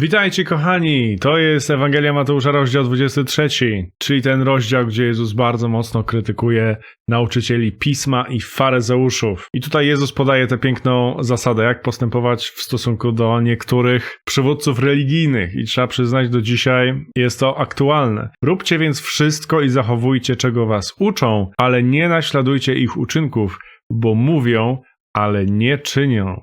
Witajcie kochani, to jest Ewangelia Mateusza, rozdział 23, czyli ten rozdział, gdzie Jezus bardzo mocno krytykuje nauczycieli pisma i faryzeuszów. I tutaj Jezus podaje tę piękną zasadę, jak postępować w stosunku do niektórych przywódców religijnych. I trzeba przyznać, do dzisiaj jest to aktualne. Róbcie więc wszystko i zachowujcie, czego was uczą, ale nie naśladujcie ich uczynków, bo mówią, ale nie czynią.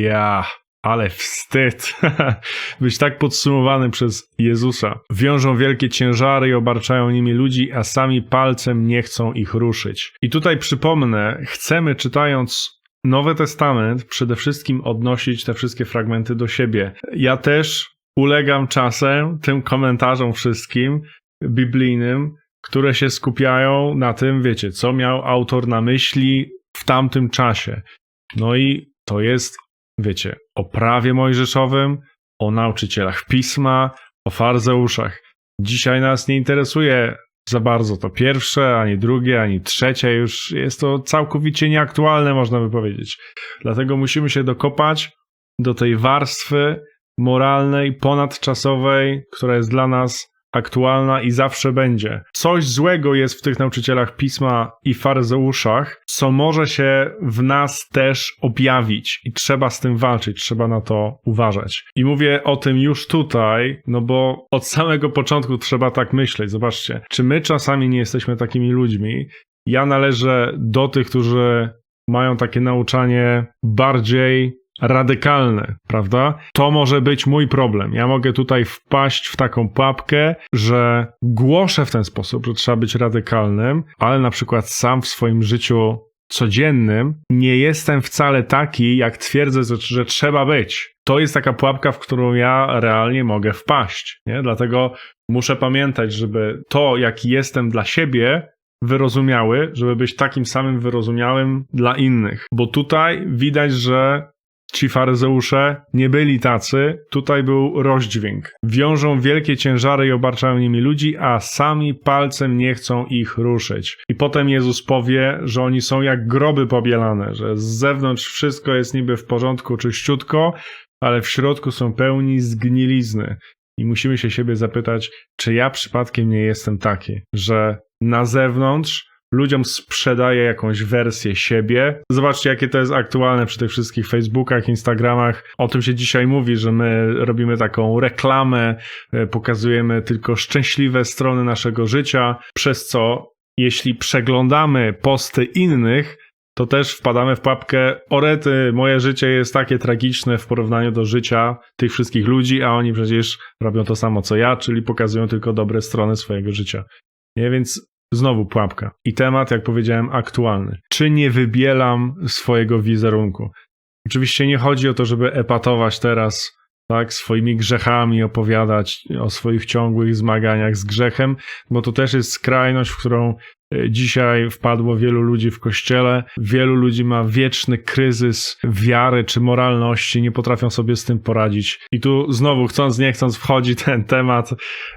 Ja... Ale wstyd być tak podsumowanym przez Jezusa. Wiążą wielkie ciężary i obarczają nimi ludzi, a sami palcem nie chcą ich ruszyć. I tutaj przypomnę, chcemy czytając Nowy Testament przede wszystkim odnosić te wszystkie fragmenty do siebie. Ja też ulegam czasem tym komentarzom wszystkim biblijnym, które się skupiają na tym, wiecie, co miał autor na myśli w tamtym czasie. No i to jest wiecie, o prawie mojżeszowym, o nauczycielach pisma, o farzeuszach. Dzisiaj nas nie interesuje za bardzo to pierwsze, ani drugie, ani trzecie. Już jest to całkowicie nieaktualne, można by powiedzieć. Dlatego musimy się dokopać do tej warstwy moralnej, ponadczasowej, która jest dla nas aktualna i zawsze będzie. Coś złego jest w tych nauczycielach pisma i faryzeuszach, co może się w nas też objawić i trzeba z tym walczyć, trzeba na to uważać. I mówię o tym już tutaj, no bo od samego początku trzeba tak myśleć. Zobaczcie, czy my czasami nie jesteśmy takimi ludźmi? Ja należę do tych, którzy mają takie nauczanie bardziej radykalne, prawda? To może być mój problem. Ja mogę tutaj wpaść w taką pułapkę, że głoszę w ten sposób, że trzeba być radykalnym, ale na przykład sam w swoim życiu codziennym nie jestem wcale taki, jak twierdzę, że, trzeba być. To jest taka pułapka, w którą ja realnie mogę wpaść. Nie? Dlatego muszę pamiętać, żeby to, jaki jestem dla siebie, wyrozumiały, żeby być takim samym wyrozumiałym dla innych. Bo tutaj widać, że Ci faryzeusze nie byli tacy, tutaj był rozdźwięk. Wiążą wielkie ciężary i obarczają nimi ludzi, a sami palcem nie chcą ich ruszyć. I potem Jezus powie, że oni są jak groby pobielane, że z zewnątrz wszystko jest niby w porządku, czyściutko, ale w środku są pełni zgnilizny. I musimy się siebie zapytać, czy ja przypadkiem nie jestem taki, że na zewnątrz ludziom sprzedaje jakąś wersję siebie. Zobaczcie, jakie to jest aktualne przy tych wszystkich Facebookach, Instagramach. O tym się dzisiaj mówi, że my robimy taką reklamę, e, pokazujemy tylko szczęśliwe strony naszego życia, przez co jeśli przeglądamy posty innych, to też wpadamy w papkę orety, moje życie jest takie tragiczne w porównaniu do życia tych wszystkich ludzi, a oni przecież robią to samo co ja, czyli pokazują tylko dobre strony swojego życia. Nie, więc Znowu pułapka. I temat, jak powiedziałem, aktualny. Czy nie wybielam swojego wizerunku? Oczywiście nie chodzi o to, żeby epatować teraz tak, swoimi grzechami, opowiadać o swoich ciągłych zmaganiach z grzechem, bo to też jest skrajność, w którą e, dzisiaj wpadło wielu ludzi w kościele. Wielu ludzi ma wieczny kryzys wiary czy moralności, nie potrafią sobie z tym poradzić. I tu znowu, chcąc, nie chcąc, wchodzi ten temat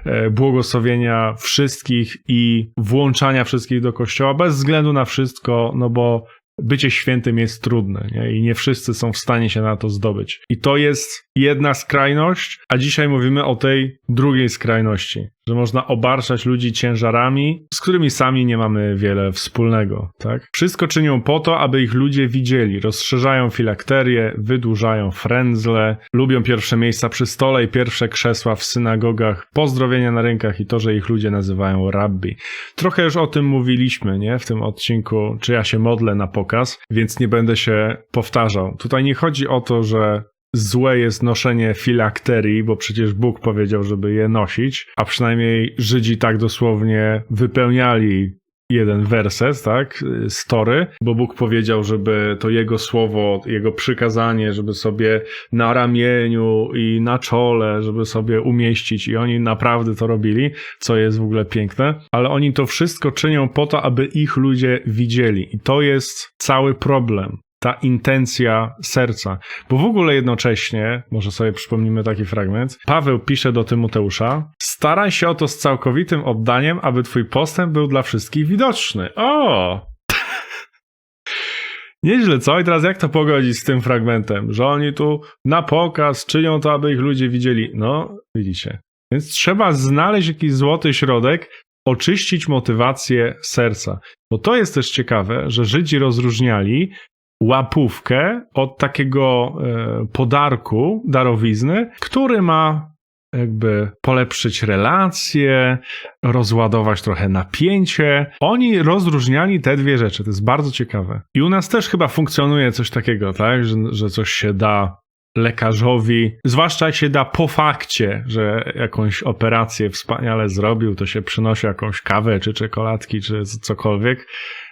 e, błogosławienia wszystkich i włączania wszystkich do kościoła, bez względu na wszystko, no bo bycie świętym jest trudne nie? i nie wszyscy są w stanie się na to zdobyć. I to jest jedna skrajność, a dzisiaj mówimy o tej drugiej skrajności, że można obarczać ludzi ciężarami, z którymi sami nie mamy wiele wspólnego. Tak? Wszystko czynią po to, aby ich ludzie widzieli. Rozszerzają filakterię, wydłużają frędzle, lubią pierwsze miejsca przy stole i pierwsze krzesła w synagogach, pozdrowienia na rękach i to, że ich ludzie nazywają rabbi. Trochę już o tym mówiliśmy, nie? W tym odcinku, czy ja się modlę na pokaz, więc nie będę się powtarzał. Tutaj nie chodzi o to, że złe jest noszenie filakterii, bo przecież Bóg powiedział, żeby je nosić, a przynajmniej Żydzi tak dosłownie wypełniali jeden werset, tak, story, bo Bóg powiedział, żeby to Jego słowo, Jego przykazanie, żeby sobie na ramieniu i na czole, żeby sobie umieścić. I oni naprawdę to robili, co jest w ogóle piękne, ale oni to wszystko czynią po to, aby ich ludzie widzieli. I to jest cały problem ta intencja serca. Bo w ogóle jednocześnie, może sobie przypomnimy taki fragment, Paweł pisze do Tymoteusza: Staraj się o to z całkowitym oddaniem, aby twój postęp był dla wszystkich widoczny. O! Nieźle, co? I teraz jak to pogodzić z tym fragmentem? Że oni tu na pokaz czynią to, aby ich ludzie widzieli. No, widzicie. Więc trzeba znaleźć jakiś złoty środek, oczyścić motywację serca. Bo to jest też ciekawe, że Żydzi rozróżniali łapówkę od takiego e, podarku, darowizny, który ma jakby polepszyć relacje, rozładować trochę napięcie. Oni rozróżniali te dwie rzeczy. To jest bardzo ciekawe. I u nas też chyba funkcjonuje coś takiego, tak? Że, że coś się da lekarzowi, zwłaszcza jak się da po fakcie, że jakąś operację wspaniale zrobił, to się przynosi jakąś kawę, czy czekoladki, czy cokolwiek.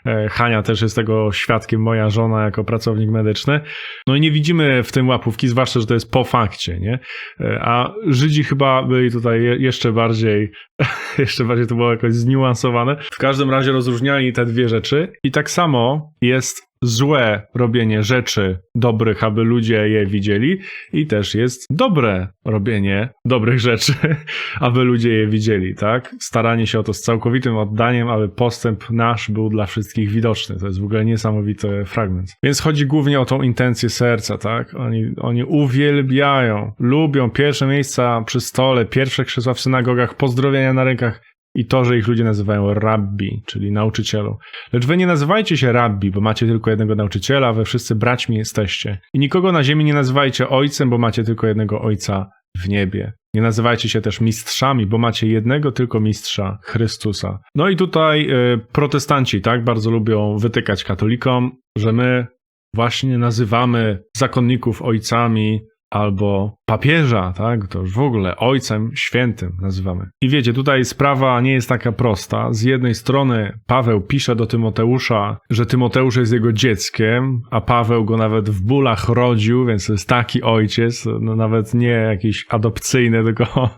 E, Hania też jest tego świadkiem, moja żona jako pracownik medyczny. No i nie widzimy w tym łapówki, zwłaszcza, że to jest po fakcie, nie? E, A Żydzi chyba byli tutaj jeszcze bardziej, jeszcze bardziej to było jakoś zniuansowane. W każdym razie rozróżniali te dwie rzeczy i tak samo jest złe robienie rzeczy dobrych, aby ludzie je widzieli, i też jest dobre robienie dobrych rzeczy, aby ludzie je widzieli, tak? Staranie się o to z całkowitym oddaniem, aby postęp nasz był dla wszystkich widoczny. To jest w ogóle niesamowity fragment. Więc chodzi głównie o tą intencję serca, tak? Oni, oni uwielbiają, lubią pierwsze miejsca przy stole, pierwsze krzesła w synagogach, pozdrowienia na rękach i to, że ich ludzie nazywają rabbi, czyli nauczycielu. Lecz wy nie nazywajcie się rabbi, bo macie tylko jednego nauczyciela, wy wszyscy braćmi jesteście. I nikogo na ziemi nie nazywajcie ojcem, bo macie tylko jednego ojca w niebie. Nie nazywajcie się też mistrzami, bo macie jednego tylko mistrza, Chrystusa. No i tutaj y, protestanci tak bardzo lubią wytykać katolikom, że my właśnie nazywamy zakonników ojcami, albo papieża, tak? To już w ogóle ojcem świętym nazywamy. I wiecie, tutaj sprawa nie jest taka prosta. Z jednej strony Paweł pisze do Tymoteusza, że Tymoteusz jest jego dzieckiem, a Paweł go nawet w bólach rodził, więc jest taki ojciec, no nawet nie jakiś adopcyjny, tylko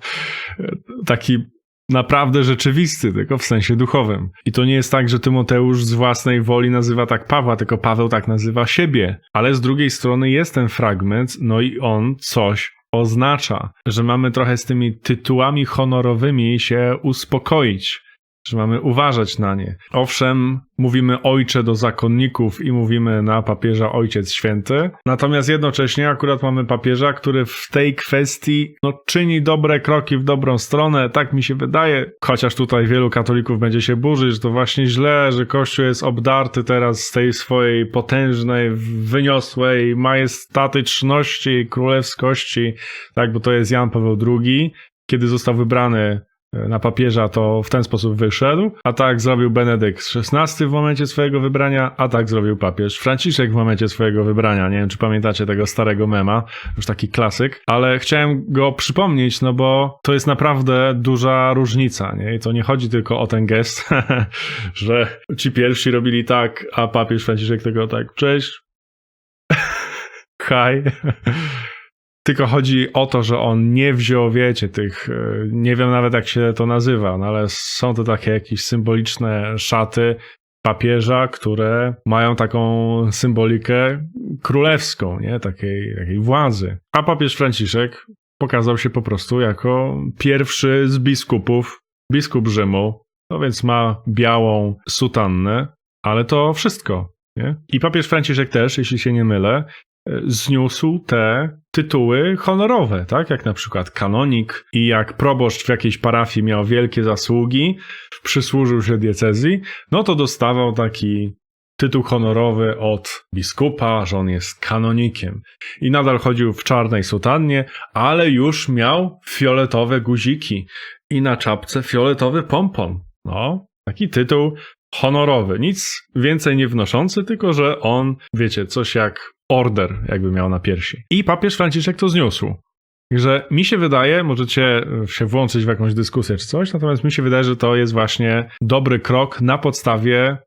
taki naprawdę rzeczywisty, tylko w sensie duchowym. I to nie jest tak, że Tymoteusz z własnej woli nazywa tak Pawła, tylko Paweł tak nazywa siebie. Ale z drugiej strony jest ten fragment, no i on coś oznacza, że mamy trochę z tymi tytułami honorowymi się uspokoić że mamy uważać na nie. Owszem, mówimy ojcze do zakonników i mówimy na papieża ojciec święty, natomiast jednocześnie akurat mamy papieża, który w tej kwestii no, czyni dobre kroki w dobrą stronę, tak mi się wydaje, chociaż tutaj wielu katolików będzie się burzyć, że to właśnie źle, że Kościół jest obdarty teraz z tej swojej potężnej, wyniosłej majestatyczności, królewskości, tak, bo to jest Jan Paweł II, kiedy został wybrany na papieża, to w ten sposób wyszedł, a tak zrobił Benedykt XVI w momencie swojego wybrania, a tak zrobił papież Franciszek w momencie swojego wybrania. Nie wiem, czy pamiętacie tego starego mema, już taki klasyk, ale chciałem go przypomnieć, no bo to jest naprawdę duża różnica, nie? I to nie chodzi tylko o ten gest, że ci pierwsi robili tak, a papież Franciszek tego tak, cześć, haj. Tylko chodzi o to, że on nie wziął, wiecie, tych, e, nie wiem nawet jak się to nazywa, no ale są to takie jakieś symboliczne szaty papieża, które mają taką symbolikę królewską, nie? Takiej, takiej władzy. A papież Franciszek pokazał się po prostu jako pierwszy z biskupów, biskup Rzymu, no więc ma białą sutannę, ale to wszystko. Nie? I papież Franciszek też, jeśli się nie mylę, zniósł te tytuły honorowe, tak? Jak na przykład kanonik i jak proboszcz w jakiejś parafii miał wielkie zasługi, przysłużył się diecezji, no to dostawał taki tytuł honorowy od biskupa, że on jest kanonikiem. I nadal chodził w czarnej sutannie, ale już miał fioletowe guziki i na czapce fioletowy pompon. No, taki tytuł honorowy. Nic więcej nie wnoszący, tylko że on, wiecie, coś jak order, jakby miał na piersi. I papież Franciszek to zniósł. Także mi się wydaje, możecie się włączyć w jakąś dyskusję czy coś, natomiast mi się wydaje, że to jest właśnie dobry krok na podstawie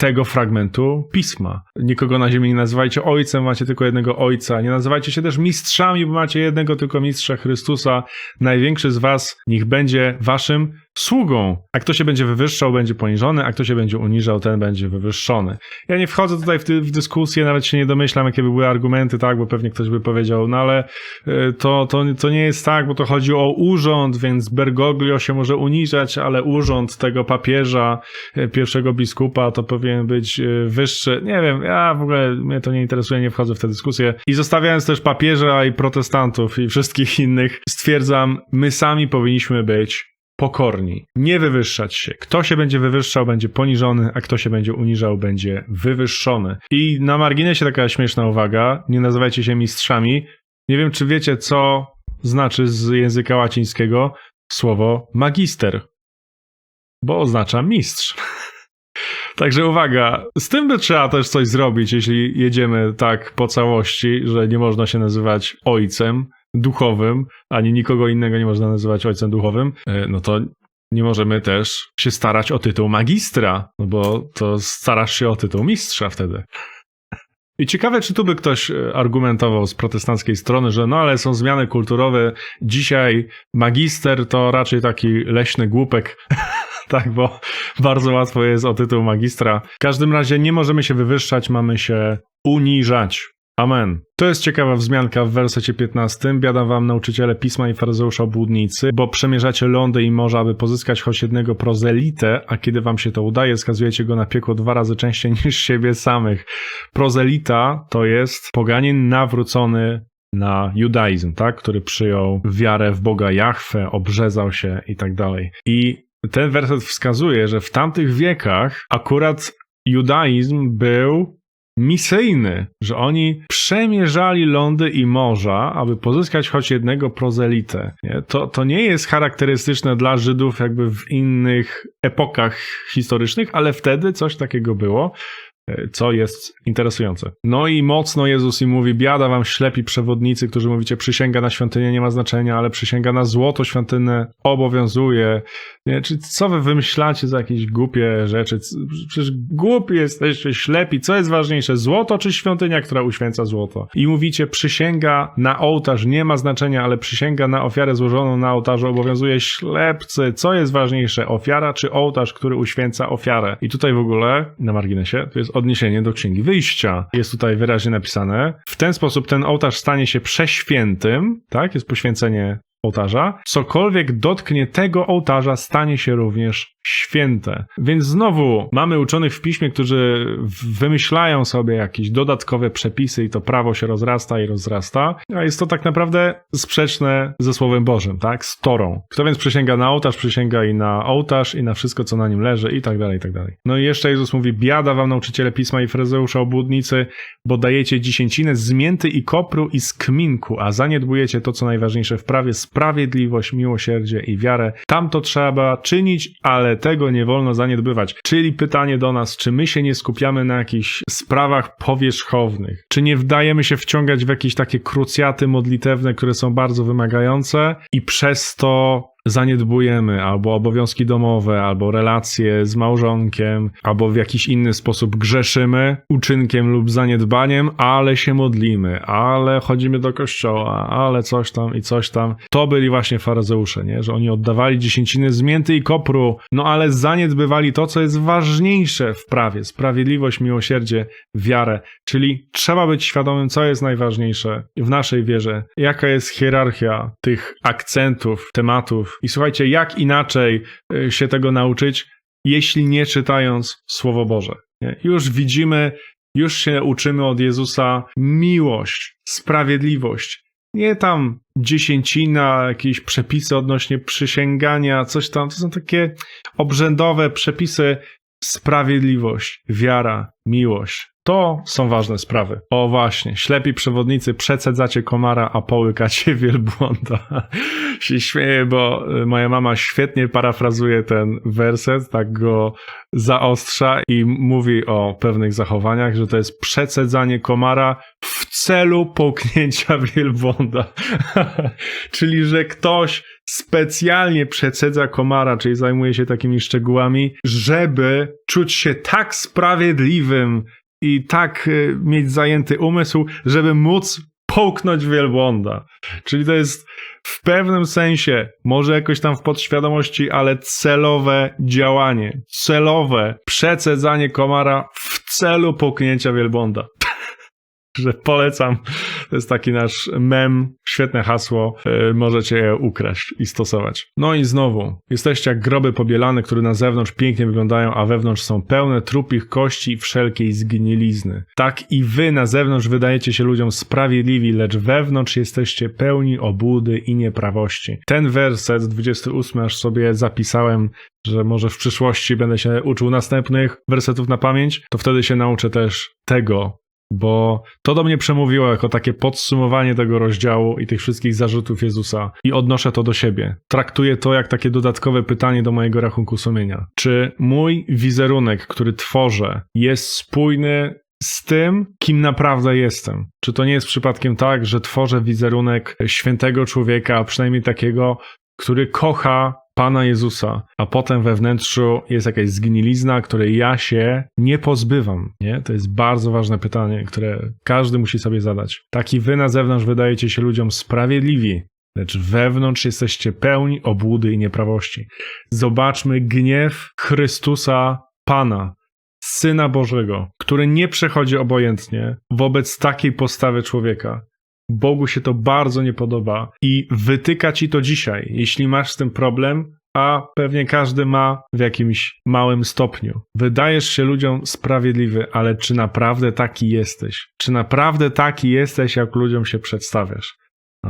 tego fragmentu pisma. Nikogo na ziemi nie nazywajcie ojcem, macie tylko jednego ojca. Nie nazywajcie się też mistrzami, bo macie jednego tylko mistrza Chrystusa. Największy z was niech będzie waszym sługą. A kto się będzie wywyższał, będzie poniżony, a kto się będzie uniżał, ten będzie wywyższony. Ja nie wchodzę tutaj w, w dyskusję, nawet się nie domyślam, jakie by były argumenty, tak, bo pewnie ktoś by powiedział, no ale y, to, to, to nie jest tak, bo to chodzi o urząd, więc Bergoglio się może uniżać, ale urząd tego papieża, y, pierwszego biskupa, to powinien być y, wyższy. Nie wiem, ja w ogóle mnie to nie interesuje, nie wchodzę w tę dyskusję. I zostawiając też papieża i protestantów i wszystkich innych, stwierdzam, my sami powinniśmy być pokorni, nie wywyższać się. Kto się będzie wywyższał, będzie poniżony, a kto się będzie uniżał, będzie wywyższony. I na marginesie taka śmieszna uwaga, nie nazywajcie się mistrzami. Nie wiem, czy wiecie, co znaczy z języka łacińskiego słowo magister, bo oznacza mistrz. Także uwaga, z tym by trzeba też coś zrobić, jeśli jedziemy tak po całości, że nie można się nazywać ojcem duchowym, ani nikogo innego nie można nazywać ojcem duchowym, e, no to nie możemy też się starać o tytuł magistra, no bo to starasz się o tytuł mistrza wtedy. I ciekawe, czy tu by ktoś e, argumentował z protestanckiej strony, że no ale są zmiany kulturowe, dzisiaj magister to raczej taki leśny głupek, tak, bo bardzo łatwo jest o tytuł magistra. W każdym razie nie możemy się wywyższać, mamy się uniżać. Amen. To jest ciekawa wzmianka w wersecie 15. Biada wam nauczyciele pisma i faryzeusza obłudnicy, bo przemierzacie lądy i morza, aby pozyskać choć jednego prozelitę, a kiedy wam się to udaje, skazujecie go na piekło dwa razy częściej niż siebie samych. Prozelita to jest poganin nawrócony na judaizm, tak? który przyjął wiarę w Boga Jahwe, obrzezał się i tak dalej. I ten werset wskazuje, że w tamtych wiekach akurat judaizm był misyjny, że oni przemierzali lądy i morza, aby pozyskać choć jednego prozelitę. Nie? To, to nie jest charakterystyczne dla Żydów jakby w innych epokach historycznych, ale wtedy coś takiego było co jest interesujące. No i mocno Jezus im mówi, biada wam ślepi przewodnicy, którzy mówicie, przysięga na świątynię nie ma znaczenia, ale przysięga na złoto świątynne obowiązuje. Nie? Czy co wy wymyślacie za jakieś głupie rzeczy? Przecież głupi jesteście, ślepi. Co jest ważniejsze, złoto czy świątynia, która uświęca złoto? I mówicie, przysięga na ołtarz nie ma znaczenia, ale przysięga na ofiarę złożoną na ołtarzu obowiązuje ślepcy. Co jest ważniejsze, ofiara czy ołtarz, który uświęca ofiarę? I tutaj w ogóle, na marginesie, to jest odniesienie do Księgi Wyjścia. Jest tutaj wyraźnie napisane. W ten sposób ten ołtarz stanie się przeświętym, tak? Jest poświęcenie ołtarza. Cokolwiek dotknie tego ołtarza, stanie się również święte. Więc znowu mamy uczonych w piśmie, którzy wymyślają sobie jakieś dodatkowe przepisy i to prawo się rozrasta i rozrasta, a jest to tak naprawdę sprzeczne ze Słowem Bożym, tak? Z Torą. Kto więc przysięga na ołtarz, przysięga i na ołtarz i na wszystko, co na nim leży i tak dalej, i tak dalej. No i jeszcze Jezus mówi, biada wam nauczyciele pisma i fryzeusza obłudnicy, bo dajecie dziesięcinę z mięty i kopru i z kminku, a zaniedbujecie to, co najważniejsze w prawie, sprawiedliwość, miłosierdzie i wiarę. Tam to trzeba czynić, ale tego nie wolno zaniedbywać. Czyli pytanie do nas, czy my się nie skupiamy na jakichś sprawach powierzchownych? Czy nie wdajemy się wciągać w jakieś takie krucjaty modlitewne, które są bardzo wymagające i przez to zaniedbujemy albo obowiązki domowe, albo relacje z małżonkiem, albo w jakiś inny sposób grzeszymy uczynkiem lub zaniedbaniem, ale się modlimy, ale chodzimy do kościoła, ale coś tam i coś tam. To byli właśnie faryzeusze, nie? Że oni oddawali dziesięciny z mięty i kopru, no ale zaniedbywali to, co jest ważniejsze w prawie. Sprawiedliwość, miłosierdzie, wiarę. Czyli trzeba być świadomym, co jest najważniejsze w naszej wierze, jaka jest hierarchia tych akcentów, tematów, i słuchajcie, jak inaczej y, się tego nauczyć, jeśli nie czytając Słowo Boże. Już widzimy, już się uczymy od Jezusa miłość, sprawiedliwość. Nie tam dziesięcina, jakieś przepisy odnośnie przysięgania, coś tam. To są takie obrzędowe przepisy. Sprawiedliwość, wiara, miłość. To są ważne sprawy. O właśnie, ślepi przewodnicy, przecedzacie komara, a połykacie wielbłąda. się śmieję, bo y, moja mama świetnie parafrazuje ten werset, tak go zaostrza i mówi o pewnych zachowaniach, że to jest przecedzanie komara w celu połknięcia wielbłąda. czyli, że ktoś specjalnie przecedza komara, czyli zajmuje się takimi szczegółami, żeby czuć się tak sprawiedliwym i tak y, mieć zajęty umysł, żeby móc połknąć wielbłąda. Czyli to jest w pewnym sensie, może jakoś tam w podświadomości, ale celowe działanie, celowe przecedzanie komara w celu poknięcia wielbłąda. Że polecam. To jest taki nasz mem, świetne hasło. Yy, możecie je ukraść i stosować. No i znowu, jesteście jak groby pobielane, które na zewnątrz pięknie wyglądają, a wewnątrz są pełne trupich kości i wszelkiej zgnilizny. Tak i wy na zewnątrz wydajecie się ludziom sprawiedliwi, lecz wewnątrz jesteście pełni obłudy i nieprawości. Ten werset, 28, aż sobie zapisałem, że może w przyszłości będę się uczył następnych wersetów na pamięć, to wtedy się nauczę też tego, bo to do mnie przemówiło jako takie podsumowanie tego rozdziału i tych wszystkich zarzutów Jezusa i odnoszę to do siebie. Traktuję to jak takie dodatkowe pytanie do mojego rachunku sumienia. Czy mój wizerunek, który tworzę, jest spójny z tym, kim naprawdę jestem? Czy to nie jest przypadkiem tak, że tworzę wizerunek świętego człowieka, a przynajmniej takiego, który kocha Pana Jezusa, a potem we wnętrzu jest jakaś zgnilizna, której ja się nie pozbywam. Nie? To jest bardzo ważne pytanie, które każdy musi sobie zadać. Taki wy na zewnątrz wydajecie się ludziom sprawiedliwi, lecz wewnątrz jesteście pełni obłudy i nieprawości. Zobaczmy gniew Chrystusa Pana, Syna Bożego, który nie przechodzi obojętnie wobec takiej postawy człowieka. Bogu się to bardzo nie podoba i wytyka ci to dzisiaj, jeśli masz z tym problem, a pewnie każdy ma w jakimś małym stopniu. Wydajesz się ludziom sprawiedliwy, ale czy naprawdę taki jesteś? Czy naprawdę taki jesteś, jak ludziom się przedstawiasz?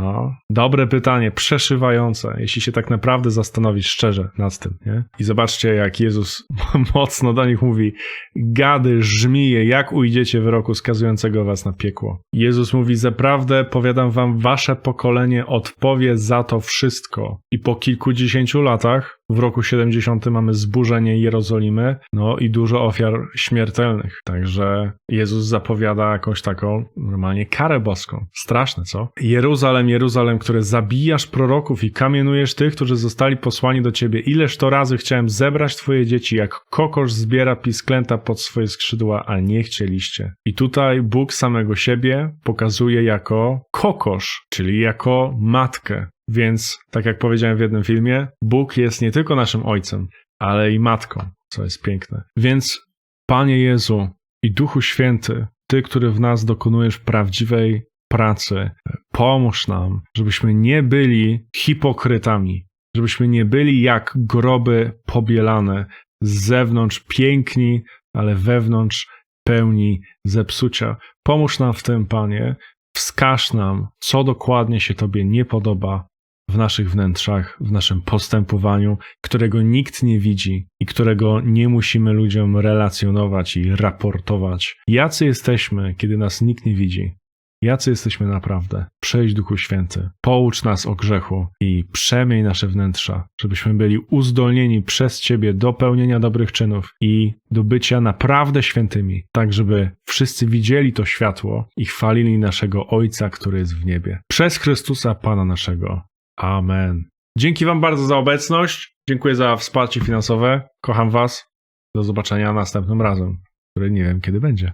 No, dobre pytanie, przeszywające, jeśli się tak naprawdę zastanowić szczerze nad tym, nie? I zobaczcie, jak Jezus mocno do nich mówi: Gady, żmije, jak ujdziecie wyroku skazującego was na piekło. Jezus mówi: Zaprawdę powiadam wam, wasze pokolenie odpowie za to wszystko. I po kilkudziesięciu latach, w roku 70 mamy zburzenie Jerozolimy, no i dużo ofiar śmiertelnych. Także Jezus zapowiada jakąś taką normalnie karę boską. Straszne, co? Jeruzalem, Jeruzalem, które zabijasz proroków i kamienujesz tych, którzy zostali posłani do ciebie. Ileż to razy chciałem zebrać twoje dzieci, jak kokosz zbiera pisklęta pod swoje skrzydła, a nie chcieliście. I tutaj Bóg samego siebie pokazuje jako kokosz, czyli jako matkę. Więc, tak jak powiedziałem w jednym filmie, Bóg jest nie tylko naszym ojcem, ale i matką, co jest piękne. Więc, Panie Jezu i Duchu Święty, Ty, który w nas dokonujesz prawdziwej pracy, pomóż nam, żebyśmy nie byli hipokrytami, żebyśmy nie byli jak groby pobielane, z zewnątrz piękni, ale wewnątrz pełni zepsucia. Pomóż nam w tym, Panie, wskaż nam, co dokładnie się Tobie nie podoba w naszych wnętrzach, w naszym postępowaniu, którego nikt nie widzi i którego nie musimy ludziom relacjonować i raportować. Jacy jesteśmy, kiedy nas nikt nie widzi? Jacy jesteśmy naprawdę? Przejdź Duchu Święty, poucz nas o grzechu i przemień nasze wnętrza, żebyśmy byli uzdolnieni przez Ciebie do pełnienia dobrych czynów i do bycia naprawdę świętymi, tak żeby wszyscy widzieli to światło i chwalili naszego Ojca, który jest w niebie. Przez Chrystusa Pana naszego. Amen. Dzięki Wam bardzo za obecność. Dziękuję za wsparcie finansowe. Kocham Was. Do zobaczenia następnym razem, który nie wiem kiedy będzie.